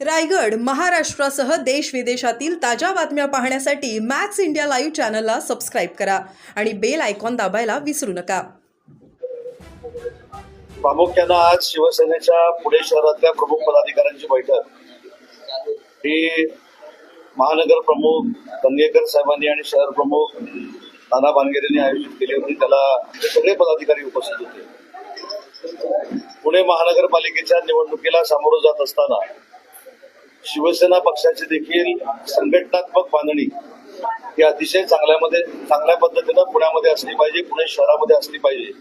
रायगड महाराष्ट्रासह देश विदेशातील ताज्या बातम्या पाहण्यासाठी मॅक्स इंडिया लाईव्ह चॅनलला सबस्क्राईब करा आणि बेल आयकॉन दाबायला विसरू नका. प्रामुख्यानं आज शिवसेनेच्या पुणे शहरातल्या प्रमुख पदाधिकाऱ्यांची बैठक. ही महानगर प्रमुख दंगेकर साहेबांनी आणि शहर प्रमुख नाना बानगेरेंनी आयोजित केली होती. त्याला हे सगळे पदाधिकारी उपस्थित होते. पुणे महानगरपालिकेच्या निवडणुकीला सामोरं जात असताना शिवसेना पक्षाची देखील संघटनात्मक बांधणी ही अतिशय चांगल्यामध्ये चांगल्या पद्धतीनं पुण्यामध्ये असली पाहिजे पुणे शहरामध्ये असली पाहिजे.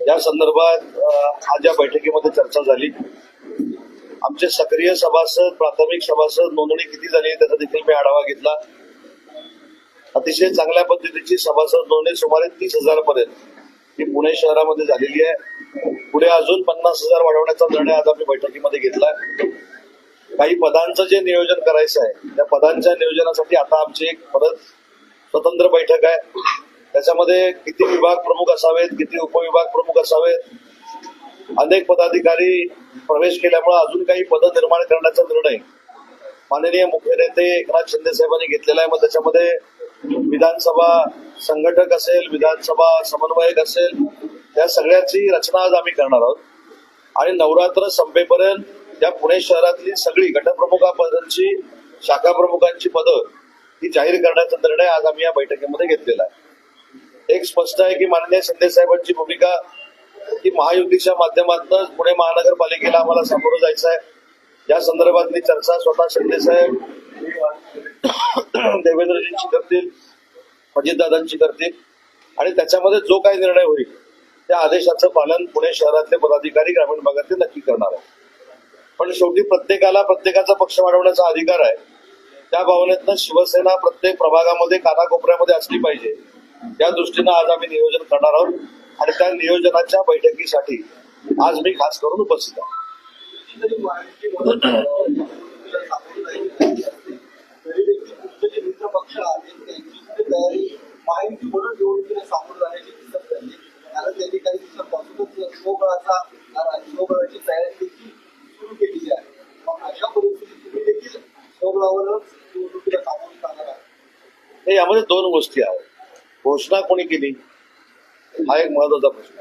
या संदर्भात आज या बैठकीमध्ये चर्चा झाली. आमचे सक्रिय सभासद प्राथमिक सभासद नोंदणी किती झाली त्याचा देखील मी आढावा घेतला. अतिशय चांगल्या पद्धतीची सभासद नोंदणी सुमारे तीस हजार पर्यंत ही पुणे शहरामध्ये झालेली आहे. पुढे अजून पन्नास हजार वाढवण्याचा निर्णय आज आम्ही बैठकीमध्ये घेतला काही पदांचं जे नियोजन करायचं आहे त्या पदांच्या नियोजनासाठी आता आमची एक परत स्वतंत्र बैठक आहे. त्याच्यामध्ये किती विभाग प्रमुख असावेत किती उपविभाग प्रमुख असावेत? अनेक पदाधिकारी प्रवेश केल्यामुळे अजून काही पदं निर्माण करण्याचा निर्णय माननीय मुख्य नेते एकनाथ शिंदे साहेबांनी घेतलेला आहे. मग त्याच्यामध्ये विधानसभा संघटक असेल विधानसभा समन्वयक असेल या सगळ्याची रचना आज आम्ही करणार आहोत. आणि नवरात्र संपेपर्यंत या पुणे शहरातली सगळी गटप्रमुखापदांची शाखा प्रमुखांची पदं ही जाहीर करण्याचा निर्णय आज आम्ही या बैठकीमध्ये घेतलेला आहे. एक स्पष्ट आहे की माननीय शिंदे साहेबांची भूमिका ही महायुतीच्या माध्यमातून पुणे महानगरपालिकेला आम्हाला सामोरं जायचं आहे. या संदर्भातली चर्चा स्वतः शिंदे साहेब देवेंद्रजींची करतील अजितदादांची करतील आणि त्याच्यामध्ये जो काही निर्णय होईल त्या आदेशाचं पालन पुणे शहरातले पदाधिकारी ग्रामीण भागातले नक्की करणार आहे पण शेवटी प्रत्येकाला प्रत्येकाचा पक्ष वाढवण्याचा अधिकार आहे. त्या भावनेतनं शिवसेना प्रत्येक प्रभागामध्ये कानाकोपऱ्यामध्ये असली पाहिजे. त्या दृष्टीनं आज आम्ही नियोजन करणार आहोत आणि त्या नियोजनाच्या बैठकीसाठी आज मी खास करून उपस्थित आहे. पक्ष तयारी म्हणून कारण त्यांनी काही तयारी देखील केलेली आहे. मग अशा परिस्थितीत तुम्ही देखील स्वबळावरच निवडणुकीला जाणार यामध्ये दोन गोष्टी आहेत. घोषणा कोणी केली? हा एक महत्त्वाचा प्रश्न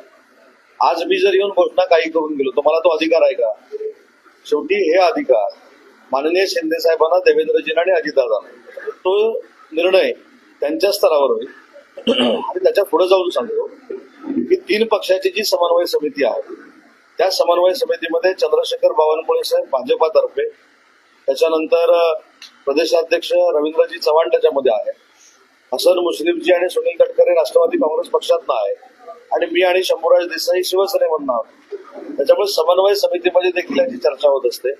आज मी जर येऊन घोषणा काही करून गेलो तर मला तो अधिकार आहे का? शेवटी हे अधिकार माननीय शिंदे साहेबांना देवेंद्रजींना आणि अजितदादांना तो निर्णय त्यांच्या स्तरावर होईल. आणि त्याच्या पुढे जाऊन सांगतो की तीन पक्षाची जी समन्वय समिती आहे त्या समन्वय समितीमध्ये चंद्रशेखर बावनकुळे साहेब भाजपातर्फे त्याच्यानंतर प्रदेशाध्यक्ष रवींद्रजी चव्हाण त्याच्यामध्ये आहे. हसन मुस्लिमजी आणि सुनील तटकरे राष्ट्रवादी काँग्रेस पक्षातनं आहे. आणि मी आणि शंभूराज देसाई शिवसेनेमधनं आहोत. त्याच्यामुळे समन्वय समितीमध्ये देखील याची चर्चा होत असते.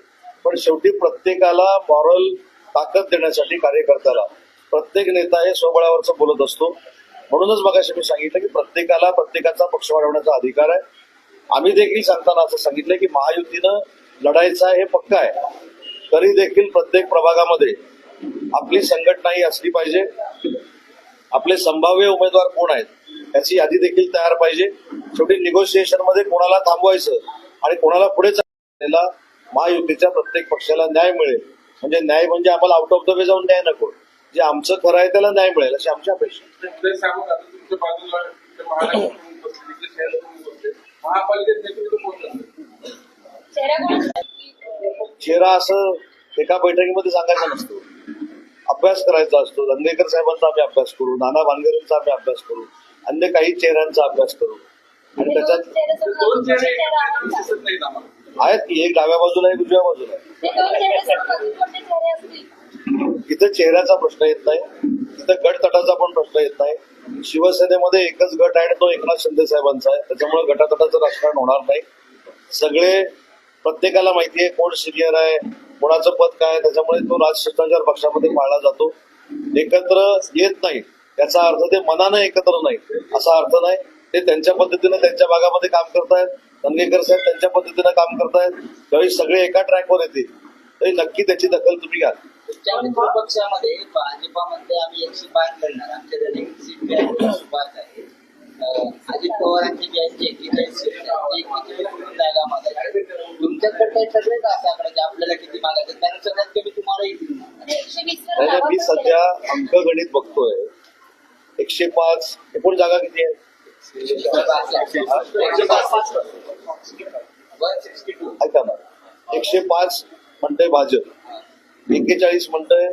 पण शेवटी प्रत्येकाला मॉरल ताकद देण्यासाठी कार्यकर्त्याला प्रत्येक नेता हे स्वबळावरचं बोलत असतो. म्हणूनच मगाशी मी सांगितलं की प्रत्येकाला प्रत्येकाचा पक्ष वाढवण्याचा अधिकार आहे. आम्ही देखील सांगताना असं सांगितलं की महायुतीनं लढायचं आहे हे पक्का आहे. तरी देखील प्रत्येक प्रभागामध्ये आपली संघटना ही असली पाहिजे. आपले संभाव्य उमेदवार कोण आहेत याची यादी देखील तयार पाहिजे. शेवटी निगोशिएशनमध्ये कोणाला थांबवायचं आणि कोणाला पुढे चालण्याला महायुतीच्या प्रत्येक पक्षाला न्याय मिळेल. म्हणजे न्याय म्हणजे आम्हाला आउट ऑफ द वे जाऊन न्याय नको. जे आमचं खरं आहे त्याला न्याय मिळेल अशी आमची अपेक्षा महापालिकेत नेतृत्व कोण? चेहरा असं एका बैठकीमध्ये सांगायचा नसतो. अभ्यास करायचा असतो. दंगेकर साहेबांचा आम्ही अभ्यास करू नाना भानगरेंचा आम्ही अभ्यास करू अन्य काही चेहऱ्यांचा अभ्यास करू. आणि त्याच्यात नाहीत आम्हाला. आहेत की? एक डाव्या बाजूला एक उजव्या बाजूला आहे इथं चेहऱ्याचा प्रश्न येत नाही. इथं गट तटाचा पण प्रश्न येत नाही. शिवसेनेमध्ये एकच गट आहे आणि तो एकनाथ शिंदे साहेबांचा आहे. त्याच्यामुळे गटातटाचं राजकारण होणार नाही. सगळे प्रत्येकाला माहिती आहे कोण सिनियर आहे कोणाचं पद काय त्याच्यामुळे तो राजशिष्टाचार पक्षामध्ये पाळला जातो. एकत्र येत नाही. याचा अर्थ ते मनानं एकत्र नाही. असा अर्थ नाही. ते त्यांच्या पद्धतीनं त्यांच्या भागामध्ये काम करतायत. धनगेकर साहेब त्यांच्या पद्धतीनं काम करतायत. त्यावेळी सगळे एका ट्रॅकवर येतील. तरी नक्की त्याची दखल तुम्ही घ्या तुमच्या मित्र पक्षामध्ये भाजपामध्ये आम्ही एकशे पाच लढणार. आमच्या सीट एकशे पाच आहेत. अं, अजित पवारांची जयंती एकेचाळीस एकेचाळीस जागा मागायची. तुमच्याकडे असे आकडे की आपल्याला किती मागायचे? त्यांनी सगळ्यात कमी तुम्हाला येतील मी सध्या अंकगणित बघतोय. एकशे पाच एकूण जागा किती आहे? ऐका ना. एकशे पाच म्हणतंय भाजप. एक्केचाळीस म्हणतंय.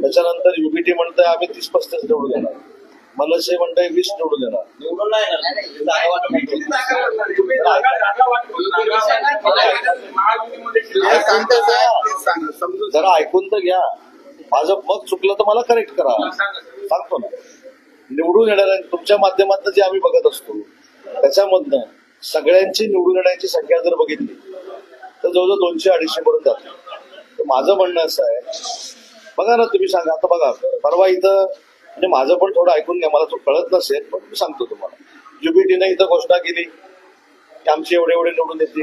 त्याच्यानंतर युबीटी म्हणतंय आम्ही तीस पस्तीस निवडून येणार. मनसे म्हणतंय वीस निवडून येणार. नाही येणार. घ्या. जरा ऐकून तर घ्या. माझं मग चुकलं तर मला करेक्ट करा. सांगतो ना. निवडून येणाऱ्या तुमच्या माध्यमातून जे आम्ही बघत असतो त्याच्यामधनं सगळ्यांची निवडून येण्याची संख्या जर बघितली जवळजवळ दोनशे अडीचशे पर्यंत जातो. तर माझं म्हणणं असं आहे बघा ना तुम्ही सांगा आता बघा परवा इथं म्हणजे माझं पण थोडं ऐकून घ्या मला तो कळत नसेल पण मी सांगतो तुम्हाला. ज्युबिटीनं इथं घोषणा केली की आमचे एवढे एवढे निवडून येतील.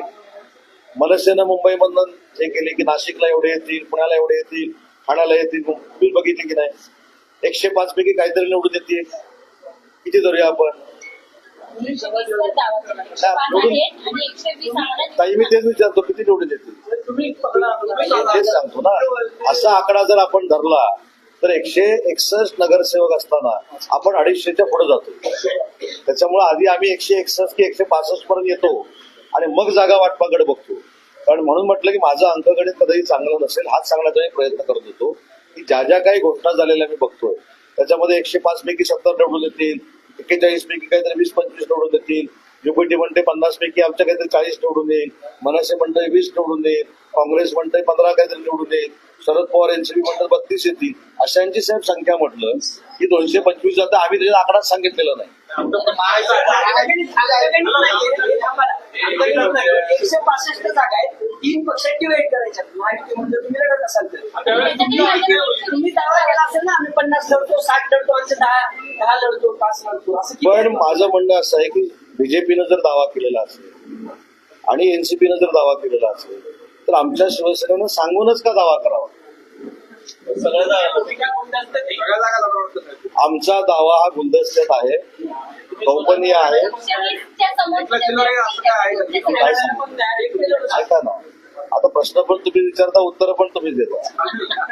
मनसेनं मुंबईमधनं हे केले की नाशिकला एवढे येतील पुण्याला एवढे येतील ठाण्याला येतील तुम्ही बघितले की नाही? एकशे पाच पैकी काहीतरी निवडून येतील. किती धरूया आपण? ताई मी तेच विचारतो किती निवडून येतील तेच सांगतो ना. असा आकडा जर आपण धरला तर एकशे एकसष्ट नगरसेवक असताना आपण अडीचशेच्या पुढे जातो. त्याच्यामुळे आधी आम्ही एकशे एकसष्ट की एकशे पासष्ट पर्यंत येतो आणि मग जागा वाटपाकडे बघतो. कारण म्हणून म्हटलं की माझं अंकगणित कधीही चांगलं नसेल हाच सांगण्याचा मी प्रयत्न करत होतो. की ज्या ज्या काही घोषणा झालेल्या मी बघतोय त्याच्यामध्ये एकशे पाच पैकी सत्तर निवडून येतील एक्केचाळीस पैकी काहीतरी वीस पंचवीस निवडून येतील युपीटी म्हणते पन्नास पैकी आमच्या काहीतरी चाळीस निवडून येईल मनसे म्हणतंय वीस निवडून येईल काँग्रेस म्हणतंय पंधरा काहीतरी निवडून येईल शरद पवार एनसीपी म्हणतात बत्तीस येतील. अशांची साहेब संख्या म्हटलं की दोनशे पंचवीस जातं आम्ही त्याचा आकडाच सांगितलेला नाही. एकशे पासष्ट जागा आहेत. तीन पक्ष डिवाइड करायच्या महायुतीमध्ये तुम्ही लढत असाल तर. असेल ना आम्ही पन्नास लढतो साठ लढतो आमचे दहा दहा लढतो पाच लढतो. असं किती पण माझं म्हणणं असं आहे की बीजेपीनं जर दावा केलेला असेल आणि एनसीपीनं जर दावा केलेला असेल तर आमच्या शिवसेनेनं सांगूनच का दावा करावा? तुम्ही काय ते. सगळ्या जागा. आमचा दावा हा गुलदस्त्यात आहे कंपनी आहे. पण त्या एकटे लढत असाल. ऐका ना आता प्रश्न पण तुम्ही विचारता उत्तर पण तुम्ही देता.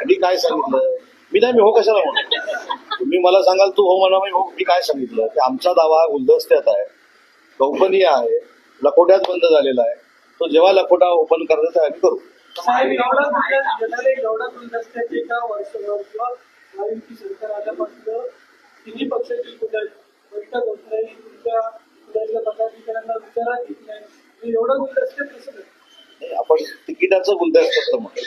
मी काय सांगितलं? मी नाही मी हो कशाला म्हणतो तुम्ही मला सांगाल तू हो म्हणा मी हो. मी काय सांगितलं? की आमचा दावा हा गुलदस्त्यात आहे कंपनी आहे लकोट्यात बंद झालेला आहे. तो जेव्हा लकोटा ओपन करायचा आम्ही करू. एवढा एका वर्षभर सरकार आल्यापासून तिन्ही पक्षाची बैठक होत नाही तुमच्या पुढाच्या पदाधिकाऱ्यांना विचारात घेत नाही. हे एवढं गुलदस्त्यात कसं आपण तिकिटाचं गुलदस्त्यात म्हणतो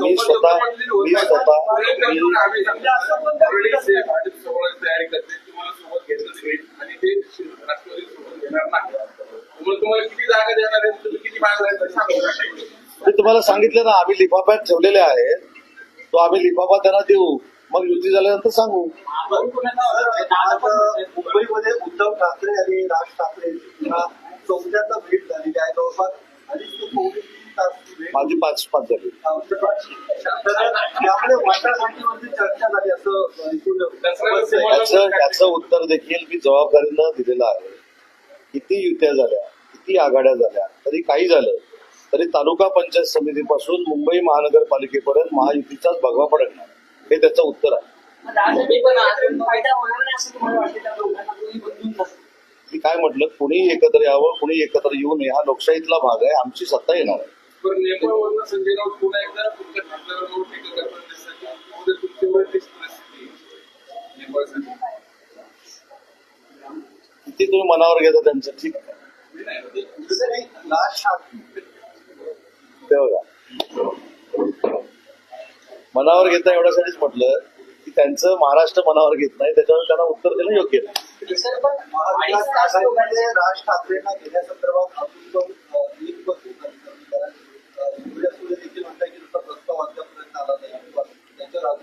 मी स्वतः मी स्वतः मी तुम्हाला सांगितलं ना आम्ही लिफाफ्यात ठेवलेले आहेत तो आम्ही लिफाफा त्यांना देऊ मग युती झाल्यानंतर सांगू मुंबईमध्ये उद्धव ठाकरे आणि राज ठाकरे यांना चौथ्यांदा भेट झालेली आहे जवळपास. अडीच ते पावणे तीन तासची भेट माझी पाच पाच झाली. तर त्यामुळे मतदारसंघामध्ये चर्चा झाली असं ऐकून समजतंय. याचं याचं उत्तर देखील मी जबाबदारीनं दिलेलं आहे. किती युत्या झाल्या किती आघाड्या झाल्या तरी काही झालं तरी तालुका पंचायत समितीपासून मुंबई महानगरपालिकेपर्यंत महायुतीचाच भगवा पडणार हे त्याचं उत्तर आहे. मी काय म्हटलं कुणी एकत्र यावं कुणी एकत्र येऊ नये हा लोकशाहीतला भाग आहे आमची सत्ता येणार आहे. नेपाळसाठी किती तुम्ही मनावर घेता त्यांचं? ठीक. म्हणजे मनावर घेता एवढ्यासाठीच म्हटलं की त्यांचं महाराष्ट्र मनावर घेत नाही त्याच्यावर त्यांना उत्तर देणं योग्य नाही. राज ठाकरेंना घेण्यासंदर्भात की राज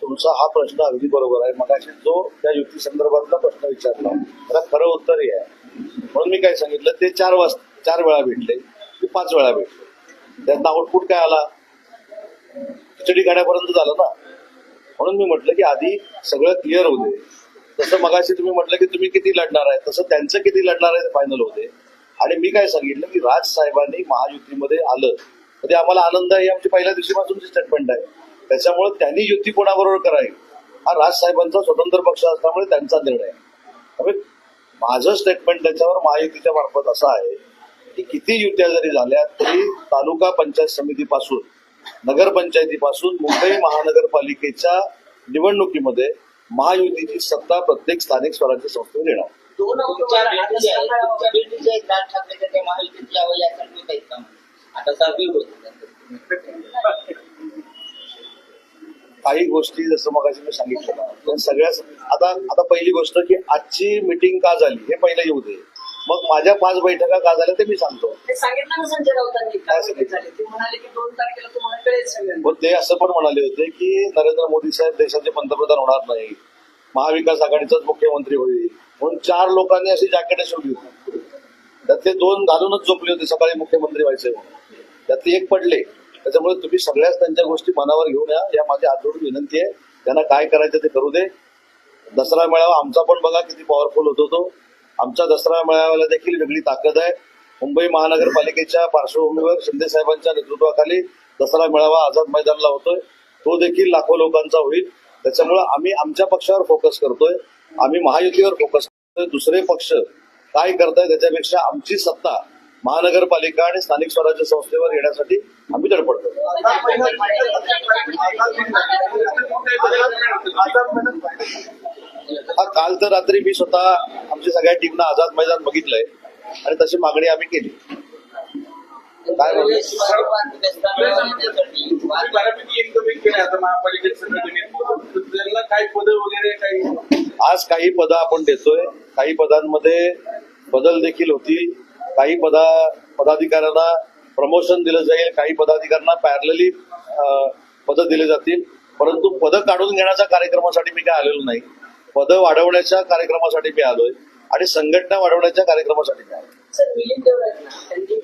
तुमचा हा प्रश्न अगदी बरोबर आहे. मगाशी जो त्या युती संदर्भातला प्रश्न विचारला त्याला खरं उत्तर हे आहे. म्हणून मी काय सांगितलं ते चार वाजता चार वेळा भेटले ते पाच वेळा भेटले. त्यातनं आउटपुट काय आला? खिचडी गाड्यापर्यंत झालं ना. म्हणून मी म्हटलं की आधी सगळं क्लिअर होऊ दे. तसं मगाशी तुम्ही म्हटलं की तुम्ही किती लढणार आहे तसं त्यांचं किती लढणार आहे फायनल होते आणि मी काय सांगितलं की राज साहेबांनी महायुतीमध्ये आलं. तर ते आम्हाला आनंद आहे आमची पहिल्या दिवशीपासूनची स्टेटमेंट आहे. त्याच्यामुळे त्यांनी युती कोणाबरोबर करावी? हा राज साहेबांचा स्वतंत्र पक्ष असल्यामुळे त्यांचा निर्णय. आहे. त्यामुळे माझं स्टेटमेंट त्याच्यावर महायुतीच्या मार्फत असं आहे की किती युत्या जरी झाल्या तरी तालुका पंचायत समितीपासून नगरपंचायतीपासून मुंबई महानगरपालिकेच्या निवडणुकीमध्ये महायुतीची सत्ता प्रत्येक स्थानिक स्वराज्य संस्थेवर येणार काही गोष्टी जसं मग मी सांगितलं सगळ्याच आता आता पहिली गोष्ट की आजची मिटिंग का झाली हे पहिलं येऊ दे. मग माझ्या पाच बैठका का झाल्या ते मी सांगतो. ते असं पण म्हणाले होते की नरेंद्र मोदी साहेब देशाचे पंतप्रधान होणार नाही. महाविकास आघाडीचाच मुख्यमंत्री होईल. म्हणून चार लोकांनी अशी जॅकेट शिवली होती. त्यातले दोन घालूनच झोपले होते सकाळी मुख्यमंत्री व्हायचे म्हणून. त्यातले एक पडले. त्याच्यामुळे तुम्ही सगळ्याच त्यांच्या गोष्टी मनावर घेऊन या. या माझी जोडून विनंती आहे. त्यांना काय करायचं ते करू दे. दसरा मेळावा आमचा पण बघा किती पॉवरफुल होतो तो आमच्या दसरा मेळाव्याला देखील वेगळी ताकद आहे. मुंबई महानगरपालिकेच्या पार्श्वभूमीवर शिंदे साहेबांच्या नेतृत्वाखाली दसरा मेळावा आझाद मैदानला होतोय. तो देखील लाखो लोकांचा होईल. त्याच्यामुळे आम्ही आमच्या पक्षावर फोकस करतोय. आम्ही महायुतीवर फोकस करतोय. दुसरे पक्ष काय करताय त्याच्यापेक्षा आमची सत्ता महानगरपालिका आणि स्थानिक स्वराज्य संस्थेवर येण्यासाठी आम्ही धडपडतो हा काल तर रात्री मी स्वतः आमच्या सगळ्या टीमनं आझाद मैदान बघितलंय आणि तशी मागणी आम्ही केली. काय आज काही पदं आपण देतोय. काही पदांमध्ये बदल देखील होतील. काही पदा पदाधिकाऱ्यांना प्रमोशन दिलं जाईल काही पदाधिकाऱ्यांना पॅरलली पदं दिले जातील. परंतु पदं काढून घेण्याच्या कार्यक्रमासाठी मी काय आलेलो नाही. पदं वाढवण्याच्या कार्यक्रमासाठी मी आलोय आणि संघटना वाढवण्याच्या कार्यक्रमासाठी मी आलोय. म्हणजे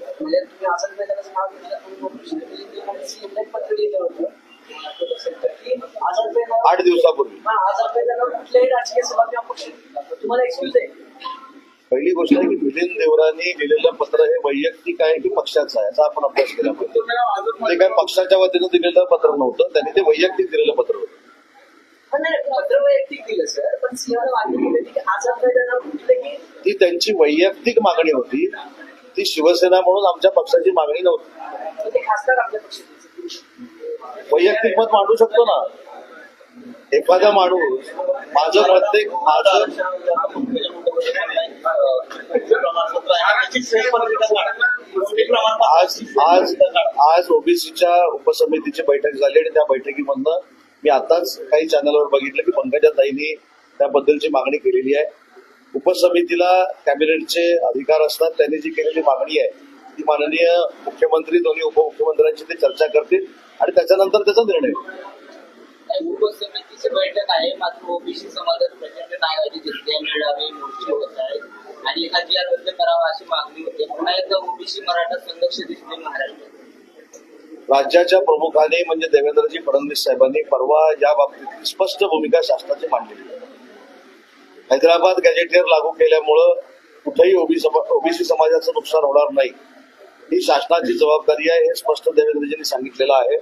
आठ दिवसापूर्वी. पहिली गोष्ट आहे की मिलिंद देवरांनी लिहिलेलं पत्र हे वैयक्तिक आहे की पक्षाचं आहे? याचा आपण अभ्यास केला पाहिजे. ते काय पक्षाच्या वतीनं दिलेलं पत्र नव्हतं. त्यांनी ते वैयक्तिक दिलेलं पत्र होतं. ती त्यांची वैयक्तिक मागणी होती. ती शिवसेना म्हणून आमच्या पक्षाची मागणी नव्हती. वैयक्तिक मत मांडू शकतो ना? एखादा माणूस माझं प्रत्येक माझं आज आज आज ओबीसीच्या उपसमितीची बैठक झाली आणि त्या बैठकीमधनं मी आताच काही चॅनलवर बघितलं की पंकजाताईंनी त्याबद्दलची मागणी केलेली आहे. उपसमितीला कॅबिनेटचे अधिकार असतात त्यांनी जी केलेली मागणी आहे ती माननीय मुख्यमंत्री दोन्ही उपमुख्यमंत्र्यांची ते चर्चा करतील आणि त्याच्यानंतर त्याचा निर्णय उपसमितीची बैठक आहे मात्र ओबीसी समाजात आणि हा रद्द करावा अशी मागणी होती. पुन्हा एकदा ओबीसी मराठा संघर्ष दिसते महाराष्ट्रात. राज्याच्या प्रमुखांनी म्हणजे देवेंद्रजी फडणवीस साहेबांनी परवा या बाबतीत स्पष्ट भूमिका शासनाची मांडली. हैदराबाद गॅजेटियर लागू केल्यामुळं कुठेही ओबीसी ओबीसी समाजाचं नुकसान होणार नाही. ही शासनाची जबाबदारी आहे हे स्पष्ट देवेंद्रजींनी सांगितलेलं आहे.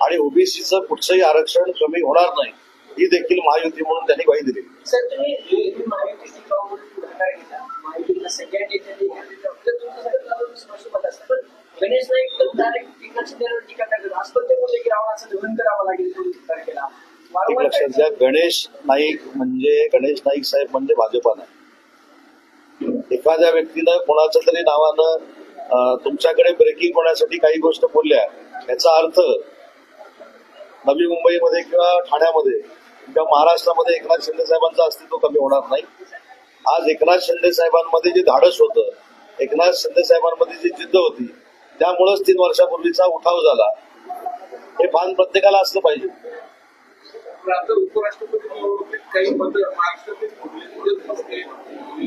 आणि ओबीसीचं कुठचंही आरक्षण कमी होणार नाही. ही देखील महायुती म्हणून त्यांनी ग्वाही दिली. गणेश नाईक तर डायरेक्ट एकनाथ शिंदेवर टीका करतात. आज पण ते बोलले की रावणाचं धरण करावं लागेल दोन तारखेला एक वारंवार लक्षात घ्या गणेश नाईक म्हणजे गणेश नाईक साहेब म्हणजे भाजपा नाही एखाद्या व्यक्तीनं कोणाच्या तरी नावानं तुमच्याकडे ब्रेकिंग होण्यासाठी काही गोष्ट बोलल्या याचा अर्थ नवी मुंबईमध्ये किंवा ठाण्यामध्ये किंवा महाराष्ट्रामध्ये एकनाथ शिंदे साहेबांचं अस्तित्व कमी होणार नाही. आज एकनाथ शिंदे साहेबांमध्ये जे धाडस होतं एकनाथ शिंदे साहेबांमध्ये जी जिद्द होती त्यामुळेच तीन वर्षापूर्वीचा उठाव झाला. हे भान प्रत्येकाला असलं पाहिजे. पण आता उपराष्ट्रपती निवडणुकीत काही पद महाराष्ट्रातील फुटले तुझ्यात नसते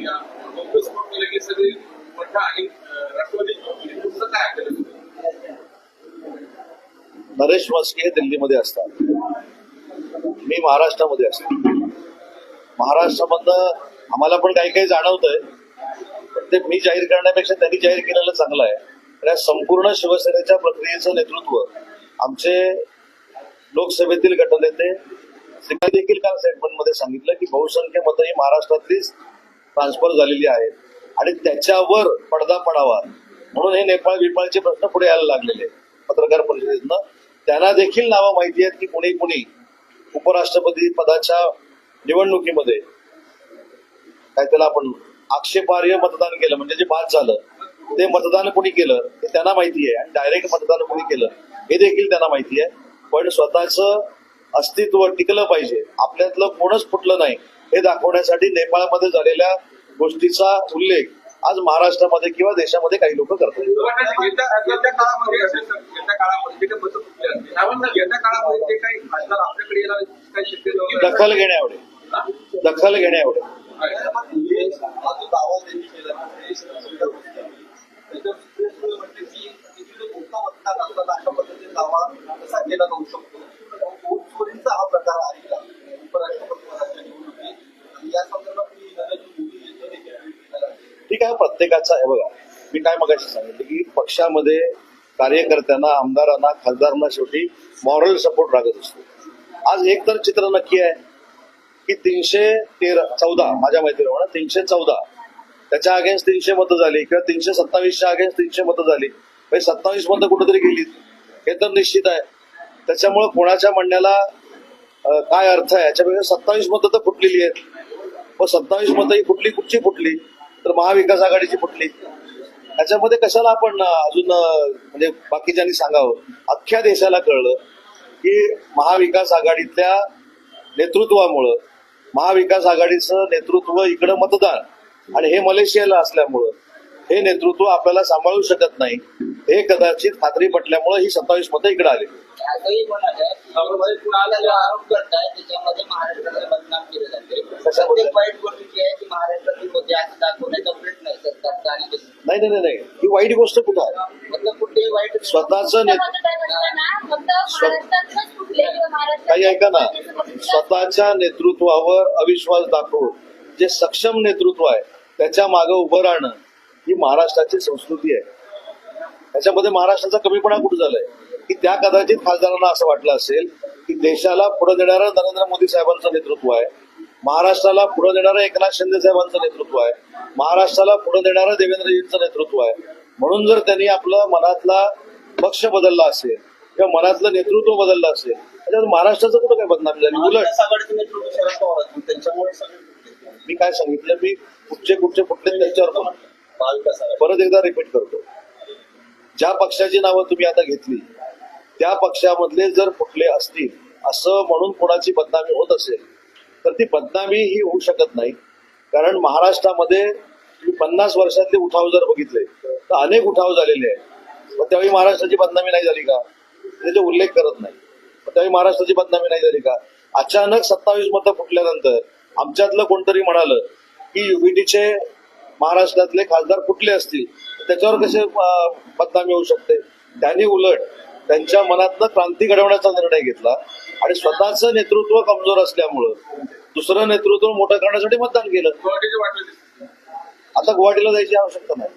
या काँग्रेस पक्षाला की सगळी मठा आणि अं, राष्ट्रवादी जिंकली. तुमचं काय केलं विश्वासकी हे दिल्लीमध्ये असतात. मी महाराष्ट्रामध्ये असतो. महाराष्ट्रामधनं आम्हाला पण काही काही जाणवतंय पण ते मी जाहीर करण्यापेक्षा त्यांनी जाहीर केलेलं चांगलं आहे. तर या संपूर्ण शिवसेनेच्या प्रक्रियेचं नेतृत्व आमचे लोकसभेतील गटनेते त्यांनी देखील काल स्टेटमेंटमध्ये सांगितलं की बहुसंख्य मतं ही महाराष्ट्रातलीच ट्रान्सफर झालेली आहेत. आणि त्याच्यावर पडदा पडावा म्हणून हे नेपाळ बिपाळचे प्रश्न पुढे यायला लागलेले पत्रकार परिषदेतनं. त्यांना देखील नावं माहिती आहेत की कुणी कुणी उपराष्ट्रपती पदाच्या निवडणुकीमध्ये काय त्याला आपण आक्षेपार्ह मतदान केलं म्हणजे जे बाद झालं ते मतदान कोणी केलं हे त्यांना माहिती आहे आणि डायरेक्ट मतदान कोणी केलं हे देखील त्यांना माहिती आहे. पण स्वतःचं अस्तित्व टिकलं पाहिजे. आपल्यातलं कोणच फुटलं नाही. हे दाखवण्यासाठी नेपाळमध्ये झालेल्या गोष्टीचा उल्लेख आज महाराष्ट्रामध्ये किंवा देशामध्ये काही लोक करतात दखल घेणे आवडेल दखल घेणे आवडेल जो दावा त्यांनी केला ना, सगळं गोष्टी आहे. त्याच्यात सुप्रीम कोर्ट म्हणते की तिकडे मोठा मतदार असताना अशा पद्धतीने दावा कसा केला जाऊ शकतो वोट चोरीचा हा प्रकार आहे का उपराष्ट्रपती पदाच्या निवडणुकीत आणि या संदर्भात मी नरेंद्र मोदी यांचं देखील ट्विट केलं आहे. आहे प्रत्येकाचा बघा मी काय मग सांगितलं की पक्षामध्ये कार्यकर्त्यांना आमदारांना खासदारांना शेवटी मॉरल सपोर्ट लागत असतो. आज एक तर चित्र नक्की आहे की तीनशे तेरा चौदा माझ्या माहितीप्रमाणे तीनशे चौदा त्याच्या अगेन्स्ट तीनशे मतं झाली किंवा तीनशे सत्तावीसच्या अगेन्स्ट तीनशे मतं झाली. म्हणजे सत्तावीस मतं कुठेतरी गेली. हे तर निश्चित आहे. त्याच्यामुळे कोणाच्या म्हणण्याला काय अर्थ आहे? याच्यापेक्षा सत्तावीस मतं तर फुटलेली आहेत. व सत्तावीस मतं ही कुठली कुठची फुटली? तर महाविकास आघाडीची फुटली त्याच्यामध्ये कशाला आपण अजून म्हणजे बाकीच्यांनी सांगावं? अख्ख्या देशाला कळलं की महाविकास आघाडीतल्या नेतृत्वामुळं महाविकास आघाडीचं नेतृत्व इकडं मतदान आणि हे मलेशियाला असल्यामुळं हे नेतृत्व आपल्याला सांभाळू शकत नाही. हे कदाचित खात्री पटल्यामुळं ही सत्तावीस मतं इकडे आली. असंही कुणाला जो आरोप करताय त्याच्यामध्ये महाराष्ट्राला बदनाम केले जाते प्रत्येक वाईट गोष्ट जी आहे ती महाराष्ट्रातील होते असं दाखवण्याचा प्रयत्न आहे सरकारचा आणि नाही नाही नाही, नाही. ही वाईट गोष्ट कुठं आहे? मतलब कुठे वाईट स्वतःचं नेतृत्व काही ऐका ना. स्वतःच्या नेतृत्वावर अविश्वास दाखवून जे सक्षम नेतृत्व आहे त्याच्यामागे उभं राहणं ही महाराष्ट्राची संस्कृती आहे. त्याच्यामध्ये महाराष्ट्राचा कमीपणा कुठं झालाय? की त्या कदाचित खासदारांना असं वाटलं असेल की देशाला पुढे देणारं नरेंद्र मोदी साहेबांचं नेतृत्व आहे. महाराष्ट्राला पुढे देणारं एकनाथ शिंदे साहेबांचं नेतृत्व आहे. महाराष्ट्राला पुढे देणारं देवेंद्रजींचं नेतृत्व आहे. म्हणून जर त्यांनी आपलं मनातला पक्ष बदलला असेल किंवा मनातलं नेतृत्व बदललं असेल त्याच्यात महाराष्ट्राचं कुठं काय बदनामी झाली? उलट. मी काय सांगितलं? मी कुठचे कुठचे कुठले त्यांच्यावर परत एकदा रिपीट करतो. ज्या पक्षाची नावं तुम्ही आता घेतली त्या पक्षामधले जर कुठले असतील असं म्हणून कोणाची बदनामी होत असेल तर ती बदनामी ही होऊ शकत नाही. कारण महाराष्ट्रामध्ये पन्नास वर्षातले उठाव जर बघितले तर अनेक उठाव झालेले आहेत. मग त्यावेळी महाराष्ट्राची बदनामी नाही झाली का? त्याचा उल्लेख करत नाही. मग त्यावेळी महाराष्ट्राची बदनामी नाही झाली का? अचानक सत्तावीस मतं फुटल्यानंतर आमच्यातलं कोणतरी म्हणालं की युबीटीचे महाराष्ट्रातले खासदार कुठले असतील तर त्याच्यावर कसे बदनामी होऊ शकते? त्यांनी उलट त्यांच्या मनातनं क्रांती घडवण्याचा निर्णय घेतला आणि स्वतःचं नेतृत्व कमजोर असल्यामुळं दुसरं नेतृत्व मोठं करण्यासाठी मतदान केलं. आता गुवाहाटीला जायची आवश्यकता नाही.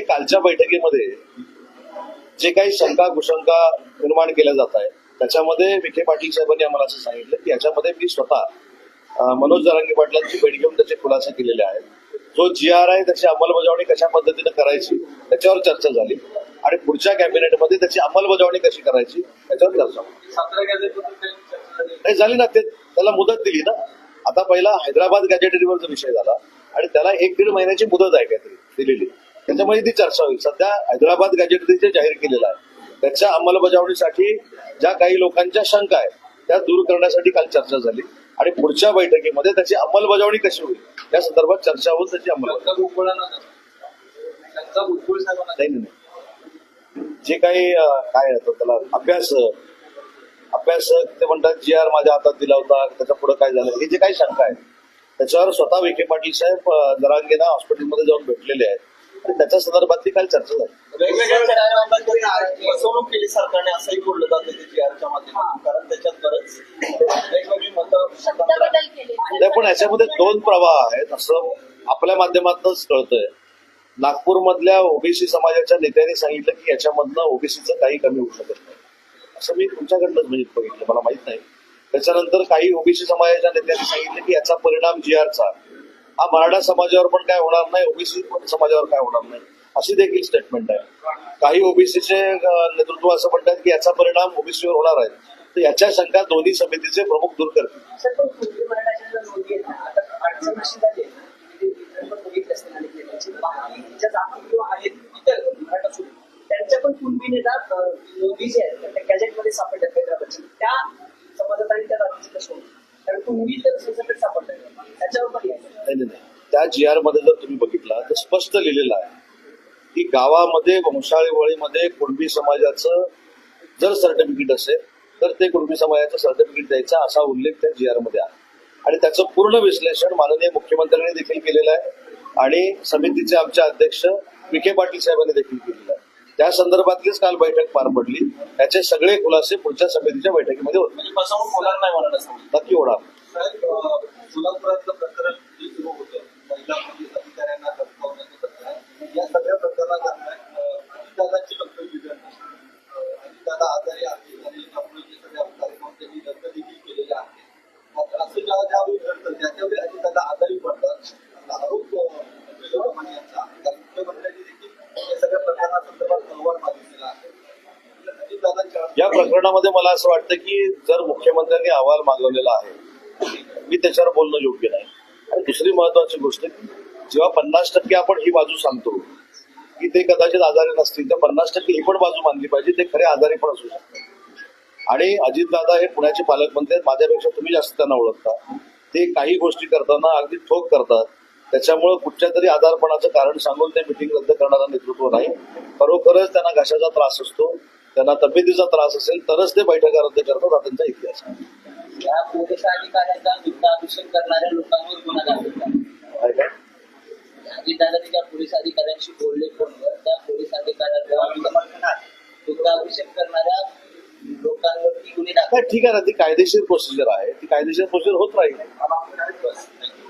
कालच्या बैठकीमध्ये जे काही शंका कुशंका निर्माण केल्या जात आहे त्याच्यामध्ये विखे पाटील साहेबांनी आम्हाला असं सांगितलं की याच्यामध्ये मी स्वतः मनोज जरांगे पाटलांची भेट घेऊन त्याचे खुलासे केलेले आहेत. जो जी आर आहे त्याची अंमलबजावणी कशा पद्धतीने करायची त्याच्यावर चर्चा झाली. आणि पुढच्या कॅबिनेटमध्ये त्याची अंमलबजावणी कशी करायची त्याच्यावर चर्चा नाही झाली ना ते त्याला मुदत दिली ना. आता पहिला हैदराबाद गॅजेटरीवरचा विषय झाला. आणि त्याला एक दीड महिन्याची मुदत आहे काहीतरी दिलेली. त्याच्यामध्ये ती चर्चा होईल. सध्या हैदराबाद गॅजेटरी जे जाहीर केलेलं आहे त्याच्या अंमलबजावणीसाठी ज्या काही लोकांच्या शंका आहेत त्या दूर करण्यासाठी काल चर्चा झाली. आणि पुढच्या बैठकीमध्ये त्याची अंमलबजावणी कशी होईल? या संदर्भात चर्चा होऊन त्याची अंमलबजावणी. जे काही काय त्याला अभ्यास अभ्यास ते म्हणतात जी आर माझ्या हातात दिला होता त्याच्या पुढे काय झालं? हे जे काही शंका आहे त्याच्यावर स्वतः विखे पाटील साहेब अं, जरांगेना हॉस्पिटलमध्ये जाऊन भेटलेले आहेत. आणि त्याच्या संदर्भातली काल चर्चा झाली वेगवेगळ्या फसवणूक केली सरकारने असंही बोललं जातं माध्यमातून. कारण त्याच्यात बरेच वेगवेगळी मतं पण याच्यामध्ये दोन प्रवाह आहेत. असं आपल्या माध्यमातूनच कळतंय. नागपूरमधल्या ओबीसी समाजाच्या नेत्यांनी सांगितलं की याच्यामधनं ओबीसीचं काही कमी होऊ शकत नाही. असं मी तुमच्याकडनंच म्हणजे बघितलं. मला माहीत नाही. त्याच्यानंतर काही ओबीसी समाजाच्या नेत्यांनी सांगितलं की याचा परिणाम जी आरचा हा मराठा समाजावर पण काय होणार नाही ओबीसी समाजावर काय होणार नाही अशी देखील स्टेटमेंट आहे. काही ओबीसीचे नेतृत्व असं म्हणतात की याचा परिणाम ओबीसीवर होणार आहे. तर याच्या शंका दोन्ही समितीचे प्रमुख दूर करतील. सर पण पूर्वी मराठा नोंदी आहेत आहेत इतर मराठा सोडून त्यांच्या पण कुणबीने ना अं, जे आहेत त्या गॅजेटमध्ये सापडतात हैदराबादच्या त्या समाजात आणि त्या जातीचे कसे होते त्या जी आरमध्ये जर तुम्ही बघितला तर स्पष्ट लिहिलेलं आहे की गावामध्ये वंशाळीवळीमध्ये कुणबी समाजाचं जर सर्टिफिकेट असेल तर ते कुणबी समाजाचं सर्टिफिकेट द्यायचा असा उल्लेख त्या जी आरमध्ये आहे. आणि त्याचं पूर्ण विश्लेषण माननीय मुख्यमंत्र्यांनी देखील केलेलं आहे. आणि समितीचे आमचे अध्यक्ष विखे पाटील साहेबांनी देखील केलेलं आहे. त्या संदर्भातलीच काल बैठक पार पडली. त्याचे सगळे खुलासे पुढच्या समितीच्या बैठकीमध्ये होते म्हणजे फसवणूक होणार नाही नक्की होणार. सोलापुरातलं प्रकरण जे सुरू होतं? महिला पोलीस अधिकाऱ्यांना प्रकरण या सगळ्या अजितदादांची वक्तव्य अजितदादा आजारी आहेत आणि त्यामुळे जे सगळे कार्यक्रम त्यांनी रद्द देखील केलेले आहेत मात्र असं ज्या ज्यावेळी घडतं त्याच्यावेळी अजितदादा आजारी पडतात आरोप मुख्यमंत्र्यांनी या प्रकरणामध्ये मला असं वाटतं की जर मुख्यमंत्र्यांनी अहवाल मागवलेला आहे मी त्याच्यावर बोलणं योग्य नाही. आणि दुसरी महत्वाची गोष्ट जेव्हा पन्नास टक्के आपण ही बाजू सांगतो की ते कदाचित आजारी नसतील तर पन्नास टक्के ही पण बाजू मानली पाहिजे ते खरे आजारी पण असू शकतात. आणि अजितदादा हे पुण्याचे पालकमंत्री आहेत माझ्यापेक्षा तुम्ही जास्त त्यांना ओळखता. ते काही गोष्टी करताना अगदी ठोक करतात. त्याच्यामुळे कुठच्या तरी आजारपणाचं कारण सांगून ते मिटिंग रद्द करणारं नेतृत्व नाही. खरोखरच त्यांना घशाचा त्रास असतो त्यांना तब्येतीचा त्रास असेल तरच ते बैठका रद्द करतात हा त्यांचा इतिहास आहे. या पोलीस अधिकाऱ्यांचा दुग्धाभिषेक करणाऱ्या लोकांवर गुन्हा दाखल त्या पोलीस अधिकाऱ्यांशी बोलले फोनवर त्या पोलीस अधिकाऱ्यांना करणाऱ्या लोकांवरती गुन्हे दाखल नाही, ठीक आहे ना ती कायदेशीर प्रोसिजर आहे. ती कायदेशीर प्रोसिजर होत राहील.